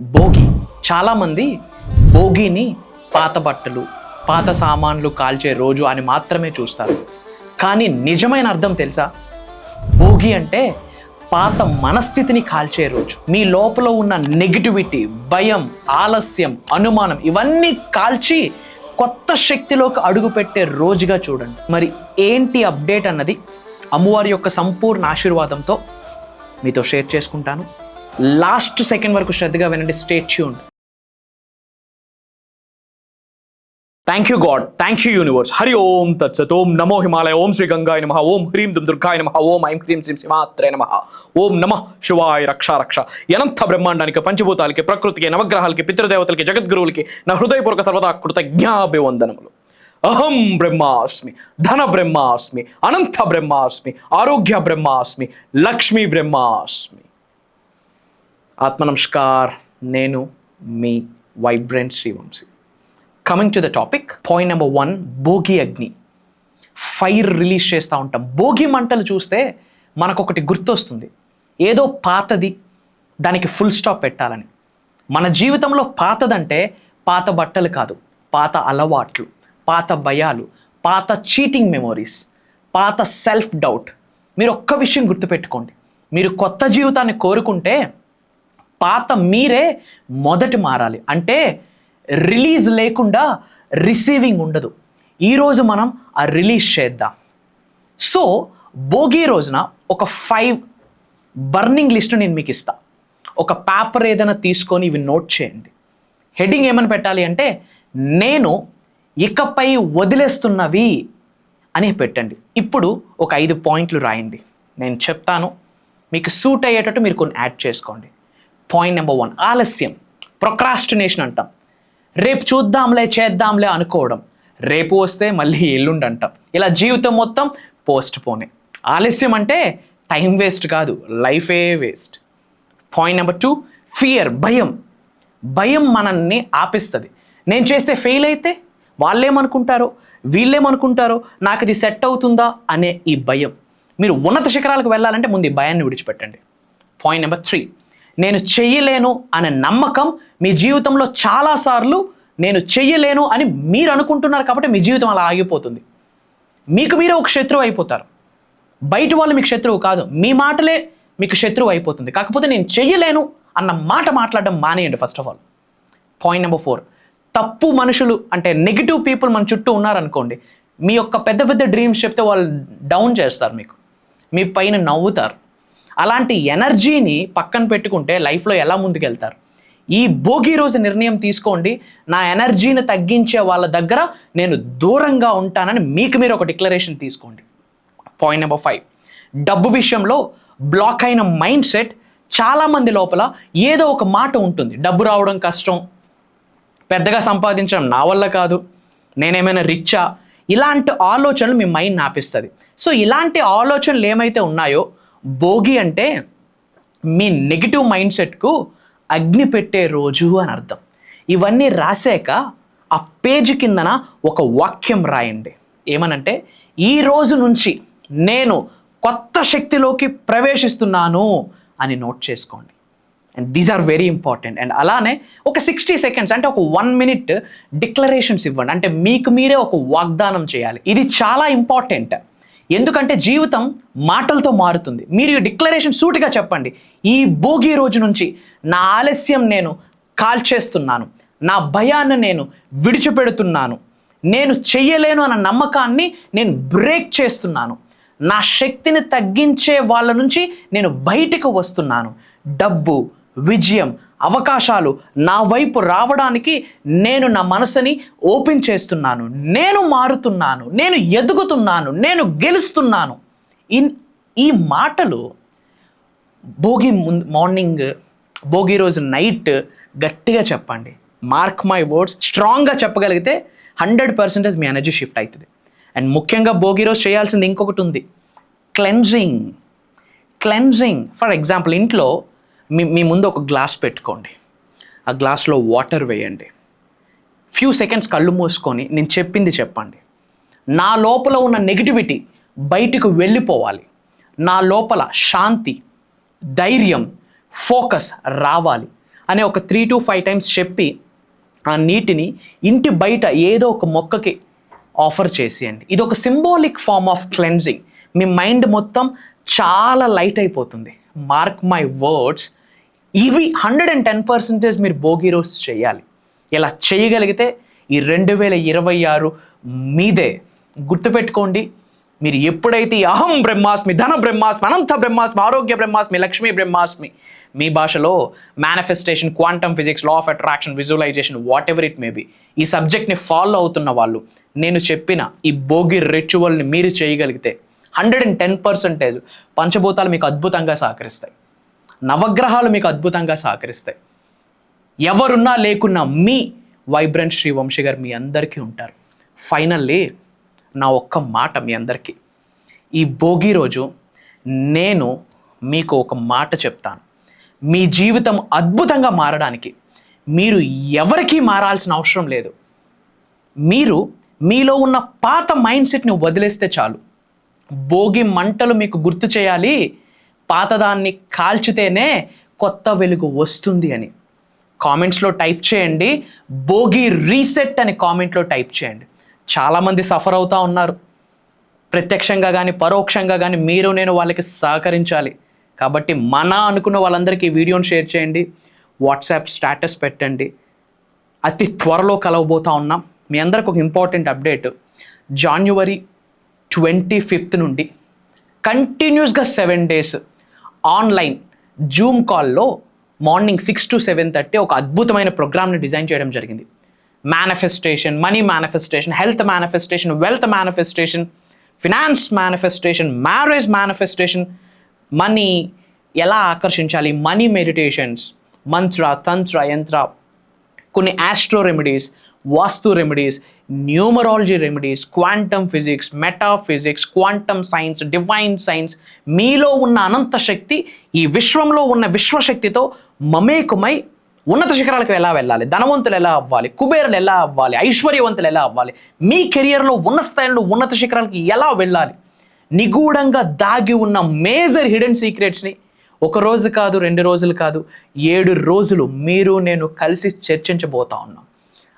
భోగి. చాలామంది భోగిని పాత బట్టలు పాత సామాన్లు కాల్చే రోజు అని మాత్రమే చూస్తారు. కానీ నిజమైన అర్థం తెలుసా? భోగి అంటే పాత మనస్థితిని కాల్చే రోజు. మీ లోపల ఉన్న నెగిటివిటీ భయం ఆలస్యం అనుమానం ఇవన్నీ కాల్చి కొత్త శక్తిలోకి అడుగుపెట్టే రోజుగా చూడండి. మరి ఏంటి అప్డేట్ అన్నది అమ్మవారి యొక్క సంపూర్ణ ఆశీర్వాదంతో మీతో షేర్ చేసుకుంటాను. లాస్ట్ సెకండ్ వరకు శ్రద్ధగా వినండి stay tuned thank you God thank you universe Hari ఓం తత్సత్ ఓం నమో హిమాలయ ఓం శ్రీ గంగాయ నమ ఓం హ్రీం దుమ్ దుర్గాయ నమ ఓం ఐం హ్రీం శ్రీం సింహాత్రే నమ ఓం నమ శివాయ రక్ష రక్ష. అనంత బ్రహ్మాండానికి పంచభూతాలకి ప్రకృతికి నవగ్రహాలకి పితృదేవతలకి జగద్గురువులకి నా హృదయపూర్వక సర్వదా కృతజ్ఞాభివందనములు అహం బ్రహ్మాస్మి ధన బ్రహ్మాస్మి అనంత బ్రహ్మాస్మి ఆరోగ్య బ్రహ్మాస్మి లక్ష్మీ బ్రహ్మాస్మి. ఆత్మ నమస్కార్ నేను మీ vibrant Srivamshi. Coming to the topic point number one Bhogi అగ్ని. ఫైర్ రిలీజ్ చేస్తూ ఉంటాం. భోగి మంటలు చూస్తే మనకొకటి గుర్తొస్తుంది. ఏదో పాతది దానికి ఫుల్ స్టాప్ పెట్టాలని. మన జీవితంలో పాతదంటే పాత బట్టలు కాదు పాత అలవాట్లు పాత భయాలు పాత చీటింగ్ మెమోరీస్ పాత సెల్ఫ్ డౌట్ మీరు ఒక్క విషయం గుర్తుపెట్టుకోండి. మీరు కొత్త జీవితాన్ని కోరుకుంటే పాత మీరే మొదటి మారాలి. అంటే రిలీజ్ లేకుండా రిసీవింగ్ ఉండదు. ఈరోజు మనం ఆ రిలీజ్ చేద్దాం. సో భోగి రోజున ఒక ఫైవ్ బర్నింగ్ లిస్ట్ నేను మీకు ఇస్తా. ఒక పేపర్ ఏదైనా తీసుకొని ఇవి నోట్ చేయండి. హెడ్డింగ్ ఏమని పెట్టాలి అంటే నేను ఇకపై వదిలేస్తున్నవి అని పెట్టండి. ఇప్పుడు ఒక ఐదు పాయింట్లు రాయండి. నేను చెప్తాను. మీకు సూట్ అయ్యేటట్టు మీరు కొన్ని యాడ్ చేసుకోండి. పాయింట్ నెంబర్ వన్ ఆలస్యం. ప్రొక్రాస్టినేషన్ అంటాం. రేపు చూద్దాంలే చేద్దాంలే అనుకోవడం. రేపు వస్తే మళ్ళీ ఎల్లుండి అంటాం ఇలా జీవితం మొత్తం పోస్ట్ పోనే ఆలస్యం అంటే టైం వేస్ట్ కాదు లైఫే waste point number two fear భయం. భయం మనల్ని ఆపిస్తుంది. నేను చేస్తే ఫెయిల్ అయితే వాళ్ళేమనుకుంటారో వీళ్ళేమనుకుంటారో నాకు ఇది సెట్ అవుతుందా అనే ఈ భయం. మీరు ఉన్నత శిఖరాలకు వెళ్ళాలంటే ముందు ఈ భయాన్ని విడిచిపెట్టండి. పాయింట్ నెంబర్ త్రీ నేను చెయ్యలేను అనే నమ్మకం మీ జీవితంలో చాలాసార్లు నేను చెయ్యలేను అని మీరు అనుకుంటున్నారు కాబట్టి మీ జీవితం అలా ఆగిపోతుంది. మీకు మీరే ఒక శత్రువు అయిపోతారు. బయట వాళ్ళు మీకు శత్రువు కాదు. మీ మాటలే మీకు శత్రువు అయిపోతుంది. కాకపోతే నేను చెయ్యలేను అన్న మాట మాట్లాడడం మానేయండి first of all point number four తప్పు మనుషులు అంటే నెగిటివ్ పీపుల్ మన చుట్టూ ఉన్నారనుకోండి మీ యొక్క పెద్ద పెద్ద డ్రీమ్స్ చెప్తే వాళ్ళు డౌన్ చేస్తారు మీకు. మీ పైన నవ్వుతారు. అలాంటి ఎనర్జీని పక్కన పెట్టుకుంటే లైఫ్లో ఎలా ముందుకెళ్తారు? ఈ భోగి రోజు నిర్ణయం తీసుకోండి. నా ఎనర్జీని తగ్గించే వాళ్ళ దగ్గర నేను దూరంగా ఉంటానని మీకు మీరు ఒక డిక్లరేషన్ తీసుకోండి. పాయింట్ నెంబర్ ఫైవ్ డబ్బు విషయంలో బ్లాక్ అయిన మైండ్ సెట్ చాలామంది లోపల ఏదో ఒక మాట ఉంటుంది. డబ్బు రావడం కష్టం. పెద్దగా సంపాదించడం నా వల్ల కాదు. నేనేమైనా రిచ్చా? ఇలాంటి ఆలోచనలు మీ మైండ్ ఆపిస్తుంది. సో ఇలాంటి ఆలోచనలు ఏమైతే ఉన్నాయో భోగి అంటే మీ నెగిటివ్ మైండ్ సెట్కు అగ్ని పెట్టే రోజు అని అర్థం. ఇవన్నీ రాసాక ఆ పేజీ కిందన ఒక వాక్యం రాయండి. ఏమనంటే ఈ రోజు నుంచి నేను కొత్త శక్తిలోకి ప్రవేశిస్తున్నాను అని నోట్ చేసుకోండి. And these are very important and అలానే ఒక సిక్స్టీ సెకండ్స్ అంటే ఒక వన్ మినిట్ డిక్లరేషన్స్ ఇవ్వండి. అంటే మీకు మీరే ఒక వాగ్దానం చేయాలి. ఇది చాలా ఇంపార్టెంట్ ఎందుకంటే జీవితం మాటలతో మారుతుంది. మీరు ఈ డిక్లరేషన్ సూటిగా చెప్పండి. ఈ భోగి రోజు నుంచి నా ఆలస్యం నేను కాల్చేస్తున్నాను. నా భయాన్ని నేను విడిచిపెడుతున్నాను. నేను చెయ్యలేను అన్న నమ్మకాన్ని నేను బ్రేక్ చేస్తున్నాను. నా శక్తిని తగ్గించే వాళ్ళ నుంచి నేను బయటకు వస్తున్నాను. డబ్బు విజయం అవకాశాలు నా వైపు రావడానికి నేను నా మనసుని ఓపెన్ చేస్తున్నాను. నేను మారుతున్నాను. నేను ఎదుగుతున్నాను. నేను గెలుస్తున్నాను. ఇన్ ఈ మాటలు భోగి ముందు మార్నింగ్ భోగి రోజు నైట్ గట్టిగా చెప్పండి. మార్క్ మై వర్డ్స్ స్ట్రాంగ్గా చెప్పగలిగితే హండ్రెడ్ పర్సెంటేజ్ మీ ఎనర్జీ షిఫ్ట్ అవుతుంది. అండ్ ముఖ్యంగా భోగి రోజు చేయాల్సింది ఇంకొకటి ఉంది. క్లెన్జింగ్ క్లెన్జింగ్ ఫర్ ఎగ్జాంపుల్ ఇంట్లో మీ మీ ముందు ఒక గ్లాస్ పెట్టుకోండి. ఆ గ్లాస్లో వాటర్ వేయండి. ఫ్యూ సెకండ్స్ కళ్ళు మూసుకొని నేను చెప్పింది చెప్పండి. నా లోపల ఉన్న నెగిటివిటీ బయటకు వెళ్ళిపోవాలి. నా లోపల శాంతి ధైర్యం ఫోకస్ రావాలి అనే ఒక త్రీ టు ఫైవ్ టైమ్స్ చెప్పి ఆ నీటిని ఇంటి బయట ఏదో ఒక మొక్కకి ఆఫర్ చేసేయండి. ఇది ఒక సింబాలిక్ ఫార్మ్ ఆఫ్ క్లెన్జింగ్ మీ మైండ్ మొత్తం చాలా లైట్ అయిపోతుంది. మార్క్ మై వర్డ్స్ ఇవి హండ్రెడ్ అండ్ టెన్ పర్సెంటేజ్ మీరు భోగి రోజు చేయాలి. ఇలా చేయగలిగితే ఈ రెండు వేల ఇరవై ఆరు మీదే గుర్తుపెట్టుకోండి. మీరు ఎప్పుడైతే ఈ అహం బ్రహ్మాస్మి ధన బ్రహ్మాస్మి అనంత బ్రహ్మాస్మి ఆరోగ్య బ్రహ్మాస్మి లక్ష్మీ బ్రహ్మాస్మి మీ భాషలో manifestation quantum physics law of attraction visualisation whatever it may be ఈ సబ్జెక్ట్ని ఫాలో అవుతున్న వాళ్ళు నేను చెప్పిన ఈ భోగి రిచువల్ని మీరు చేయగలిగితే హండ్రెడ్ అండ్ టెన్ పర్సెంటేజ్ పంచభూతాలు మీకు అద్భుతంగా సహకరిస్తాయి. నవగ్రహాలు మీకు అద్భుతంగా సహకరిస్తాయి. ఎవరున్నా లేకున్నా మీ వైబ్రెంట్ శ్రీ వంశీ గారు మీ అందరికీ ఉంటారు. ఫైనల్లీ నా ఒక్క మాట మీ అందరికీ. ఈ భోగి రోజు నేను మీకు ఒక మాట చెప్తాను. మీ జీవితం అద్భుతంగా మారడానికి మీరు ఎవరికీ మారాల్సిన అవసరం లేదు. మీరు మీలో ఉన్న పాత మైండ్ సెట్ని వదిలేస్తే చాలు. భోగి మంటలు మీకు గుర్తు చేయాలి పాతదాన్ని కాల్చితేనే కొత్త వెలుగు వస్తుంది అని. కామెంట్స్లో టైప్ చేయండి. భోగి రీసెట్ అని కామెంట్లో టైప్ చేయండి. చాలామంది సఫర్ అవుతూ ఉన్నారు. ప్రత్యక్షంగా కానీ పరోక్షంగా కానీ మీరు నేను వాళ్ళకి సహకరించాలి. కాబట్టి మన అనుకున్న వాళ్ళందరికీ వీడియోని షేర్ చేయండి. వాట్సాప్ స్టేటస్ పెట్టండి. అతి త్వరలో కలవబోతా ఉన్నాం. మీ అందరికి ఒక important update. January twenty fifth నుండి కంటిన్యూస్గా సెవెన్ డేస్ ఆన్లైన్ జూమ్ కాల్లో morning six to seven thirty ఒక అద్భుతమైన ప్రోగ్రామ్ని డిజైన్ చేయడం జరిగింది. Manifestation money manifestation health manifestation wealth manifestation finance manifestation marriage manifestation money ఎలా ఆకర్షించాలి? మనీ మెడిటేషన్స్ మంత్ర తంత్ర యంత్ర కొన్ని astro remedies vastu remedies numerology remedies quantum physics metaphysics quantum science divine science మీలో ఉన్న అనంత శక్తి ఈ విశ్వంలో ఉన్న విశ్వశక్తితో మమేకమై ఉన్నత శిఖరాలకు ఎలా వెళ్ళాలి? ధనవంతులు ఎలా అవ్వాలి? కుబేరులు ఎలా అవ్వాలి? ఐశ్వర్యవంతులు ఎలా అవ్వాలి? మీ కెరియర్లో ఉన్న స్థాయిలో ఉన్నత శిఖరాలకి ఎలా వెళ్ళాలి? నిగూఢంగా దాగి ఉన్న మేజర్ హిడెన్ సీక్రెట్స్ని ఒక రోజు కాదు రెండు రోజులు కాదు ఏడు రోజులు మీరు నేను కలిసి చర్చించబోతా ఉన్నాం.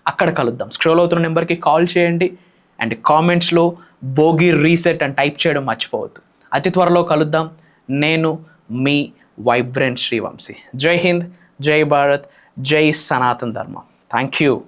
అక్కడ కలుద్దాం. స్క్రోల్ అవుతున్న నెంబర్కి కాల్ చేయండి అండ్ కామెంట్స్లో భోగి రీసెట్ అని టైప్ చేయడం మర్చిపోవద్దు. అతి త్వరలో కలుద్దాం. నేను మీ వైబ్రెంట్ శ్రీవంశీ. జై హింద్ జై భారత్ జై సనాతన్ ధర్మ. Thank you